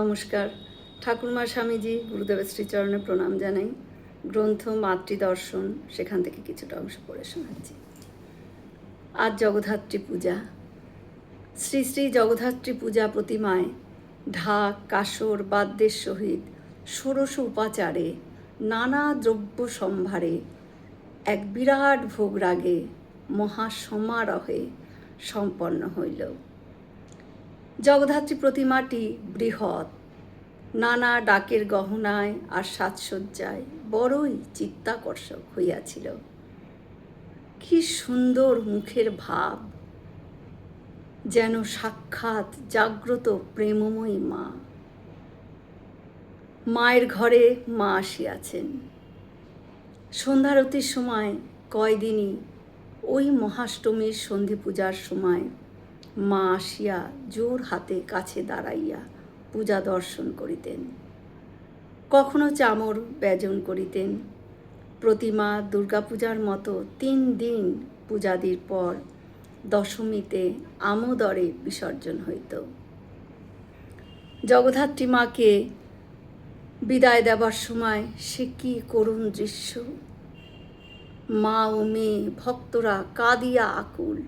নমস্কার। ঠাকুরমা স্বামীজি গুরুদেবের শ্রীচরণে প্রণাম জানাই। গ্রন্থ মাতৃদর্শন, সেখান থেকে কিছুটা অংশ পড়ে শোনাচ্ছি। আজ জগদ্ধাত্রী পূজা। শ্রী শ্রী জগদ্ধাত্রী পূজা প্রতিমায় ঢাক, কাসর, বাদ্যের সহিত ষোড়শ উপাচারে নানা দ্রব্য সম্ভারে এক বিরাট ভোগরাগে মহাসমারোহে সম্পন্ন হইল। জগদ্ধাত্রী প্রতিমাটি বৃহৎ। নানা ডাকের গহনায় আর সাজসজ্জায় বড়ই চিত্তাকর্ষক হইয়াছিল। কি সুন্দর মুখের ভাব! যেন সাক্ষাৎ জাগ্রত প্রেমময়ী মা। মায়ের ঘরে মা আসিয়াছেন। সন্ধ্যারতির সময় কয়দিনই ওই মহাষ্টমীর সন্ধি পূজার সময় মা আসিয়া জোর হাতে কাছে দাঁড়াইয়া পূজা দর্শন করিতেন। কখনো চামর ব্যজন করিতেন। প্রতিমা দুর্গাপূজার মতো তিন দিন পূজাদির পর দশমীতে আমোদরে বিসর্জন হইত। জগদ্ধাত্রী মাকে বিদায় দেবার সময় সে কি করুণ দৃশ্য। মা ও মেয়ে ভক্তরা কাঁদিয়া আকুল।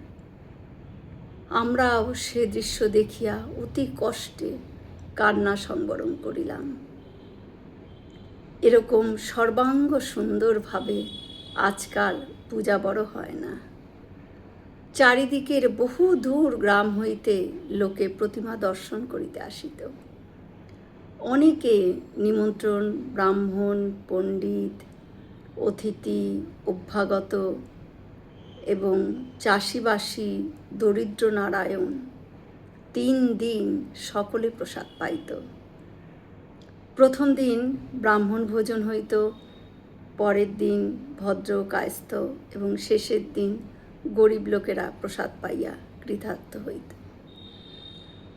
আমরাও সে দৃশ্য দেখিয়া অতি কষ্টে কান্না সংবরণ করিলাম। এরকম সর্বাঙ্গ সুন্দরভাবে আজকাল পূজা বড় হয় না। চারিদিকের বহু দূর গ্রাম হইতে লোকে প্রতিমা দর্শন করিতে আসিত। অনেকে নিমন্ত্রণ, ব্রাহ্মণ, পণ্ডিত, অতিথি, অভ্যাগত এবং চাষিবাসী দরিদ্র নারায়ণ তিন দিন সকলে প্রসাদ পাইত। প্রথম দিন ব্রাহ্মণ ভোজন হইত, পরের দিন ভদ্র কায়স্থ এবং শেষের দিন গরিব লোকেরা প্রসাদ পাইয়া কৃতার্থ হইত।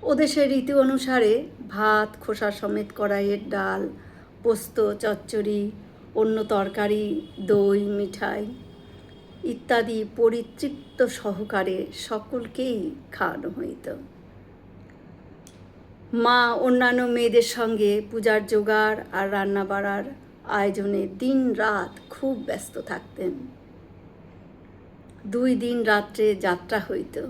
ওদেশের রীতি অনুসারে ভাত, খোসা সমেত কড়াইয়ের ডাল, পোস্ত, চচ্চড়ি, অন্য তরকারি, দই, মিঠাই ইত্যাদি পরিতৃপ্ত সহকারে সকলকেই খাওয়ানো হইত। মা অন্যান্য মেয়েদের সঙ্গে পূজার জোগাড় আর রান্না বাড়ার আয়োজনে দিন রাত খুব ব্যস্ত থাকতেন। দুই দিন রাত্রে যাত্রা হইত।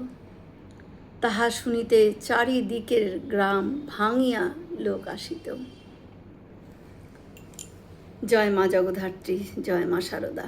তাহা শুনিতে চারিদিকের গ্রাম ভাঙিয়া লোক আসিত। জয় মা জগদ্ধাত্রী, জয় মা শারদা